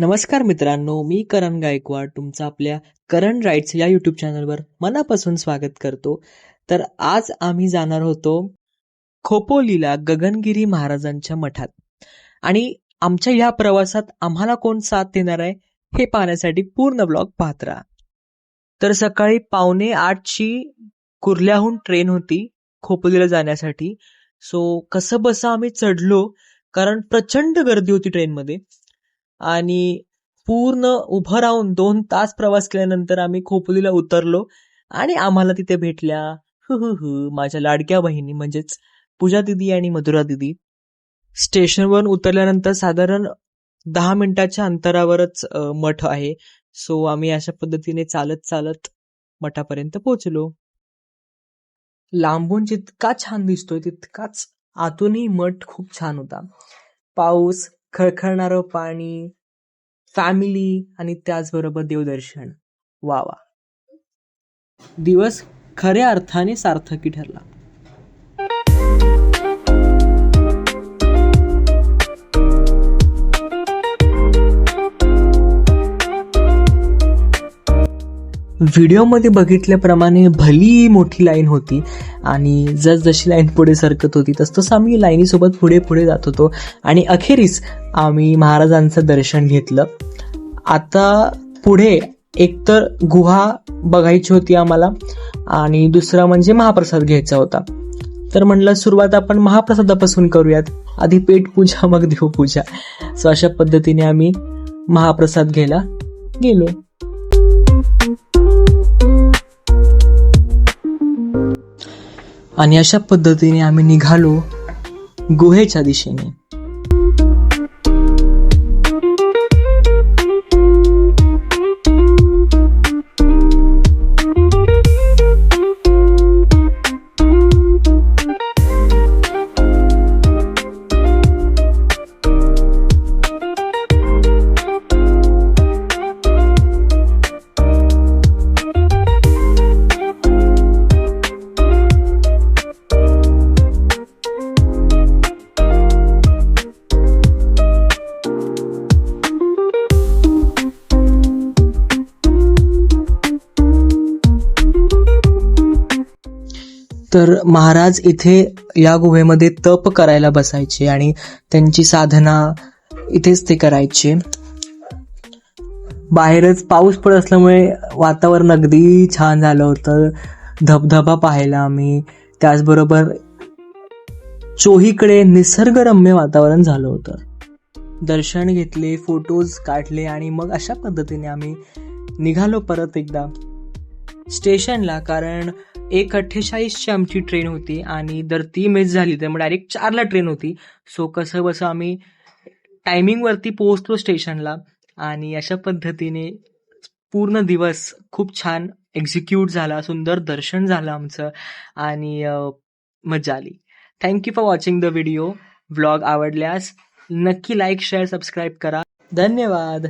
नमस्कार मित्रांनो मी करण गायकवाड तुमचं आपल्या करण राईट्स या यूट्यूब चॅनलवर मनापासून स्वागत करतो. तर आज आम्ही जाणार होतो खोपोलीला गगनगिरी महाराजांच्या मठात. आणि आमच्या या प्रवासात आम्हाला कोण साथ देणार आहे हे पाहण्यासाठी पूर्ण ब्लॉग पाहत राहा. तर सकाळी पावणे आठची कुर्ल्याहून ट्रेन होती खोपोलीला जाण्यासाठी. सो कसं बसं आम्ही चढलो कारण प्रचंड गर्दी होती ट्रेनमध्ये आणि पूर्ण उभं राहून दोन तास प्रवास केल्यानंतर आम्ही खोपोलीला उतरलो आणि आम्हाला तिथे भेटल्या. हु हु हु माझ्या लाडक्या बहिणी म्हणजेच पूजा दिदी आणि मधुरा दिदी. स्टेशनवर उतरल्यानंतर साधारण दहा मिनिटाच्या अंतरावरच मठ आहे. सो आम्ही अशा पद्धतीने चालत चालत मठापर्यंत पोहोचलो. लांबून जितका छान दिसतोय तितकाच आतूनही मठ खूप छान होता. पाऊस खळखळणारं पाणी फॅमिली आणि त्याचबरोबर देवदर्शन. वा वा. दिवस खऱ्या अर्थाने सार्थकी ठरला. व्हिडिओमध्ये बघितल्याप्रमाणे भली मोठी लाईन होती आणि जसजशी लाईन पुढे सरकत होती तसतसं आम्ही लाईनीसोबत पुढे पुढे जात होतो. आणि अखेरीस आम्ही महाराजांचं दर्शन घेतलं. आता पुढे एकतर गुहा बघायची होती आम्हाला आणि दुसरा म्हणजे महाप्रसाद घ्यायचा होता. तर म्हणलं सुरुवात आपण महाप्रसादापासून करूयात. आधी पेट पूजा मग देवपूजा. सो अशा पद्धतीने आम्ही महाप्रसाद घ्यायला गेलो. आणि अशा पद्धतीने आम्ही निघालो गुहेच्या दिशेने. तर महाराज इथे या गुहेमध्ये तप करायला बसायचे आणि त्यांची साधना इथेच ते करायचे. बाहेरच पाऊस पडत असल्यामुळे वातावरण अगदी छान झालं होतं. धबधबा पाहायला आम्ही. त्याचबरोबर चोहीकडे निसर्गरम्य वातावरण झालं होतं. दर्शन घेतले फोटोज काढले आणि मग अशा पद्धतीने आम्ही निघालो परत एकदा. स्टेशनला कारण एक अठ्ठेचाळीसची आमची ट्रेन होती आणि जर ती मिस झाली तर मग डायरेक्ट चारला ट्रेन होती. सो कसं बसं आम्ही टायमिंगवरती पोहोचलो स्टेशनला आणि अशा पद्धतीने पूर्ण दिवस खूप छान एक्झिक्यूट झाला सुंदर दर्शन झालं आमचं आणि मजा आली. Thank you for watching the video vlog आवडल्यास नक्की लाईक शेअर सबस्क्राईब करा. धन्यवाद.